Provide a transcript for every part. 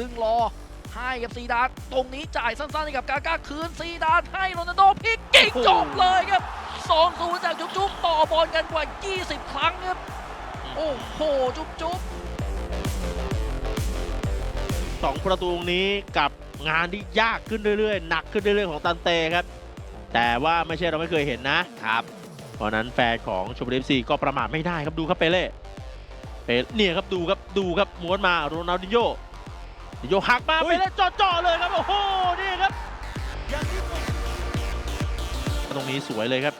ดึงรอให้กับซีดานตรงนี้จ่ายสั้นๆให้กับกาก้าคืนซีดานให้โรนัลโดพลิกยิงจบเลยครับ2 0จากจุ๊บจุ๊บต่อบอลกันกว่า 20 ครั้งครับ โอ้โห จุ๊บจุ๊บสองประตูตรงนี้กับงานที่ยากขึ้นเรื่อยๆ หนักขึ้นเรื่อยๆ ของตันเตครับ แต่ว่าไม่ใช่เราไม่เคยเห็นนะครับ เพราะฉะนั้นแฟนของชมบุรีเอฟซีก็ประมาทไม่ได้ครับดูครับเปเล่เปเล่เนี่ยครับดูครับดูครับม้วนมาโรนัลดินโญ่ดิน โญ่หักมาอุ้เปยเล่จ่อๆเลยครับโอ้โหนี่ครับตรงนี้สวยเลยครับ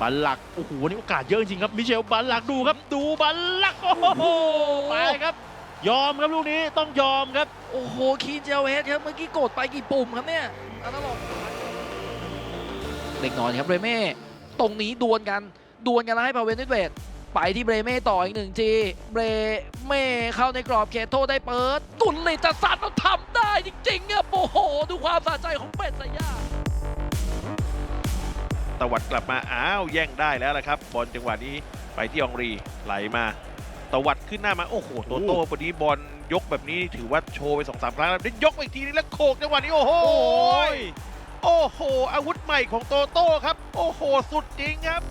บัลลักโอ้โหวันนี้โอกาสเยอะจริงครับมิเชลบัลลักดูครับ ดูบัลลักโอ้โหไปครับ ยอมครับลูกนี้ต้องยอมครับ โอ้โหคีนเจลเฮดครับเมื่อกี้กดไปกี่ปุ่มครับเนี่ยอันนั้นหรอกเล็กน้อยครับเบรเม่ตรงนี้ดวลกันดวลกันแล้วให้พาเวนนิดเวท ไปที่เบรเม่ต่ออีกหนึ่งทีเบรเม่เข้าในกรอบเขตโทษได้เปิดกุนลิตจะสัตว์มันทำได้จริงๆครับโอ้โห ดูความสะใจของเป็ดสยามตวัดกลับมาอ้าวแย่งได้แล้วละครับ บอลจังหวะนี้ไปที่องรีไหลมา ตวัดขึ้นหน้ามา โอ้โหโตโต้วันนี้บอลยกแบบนี้ถือว่าโชว์ไปสองสามครั้งแล้วได้ยกไปอีกทีนึงแล้วโขกจังหวะนี้โอ้โหโอ้โห อาวุธใหม่ของโตโต้ครับ โอ้โห สุดจริงครับ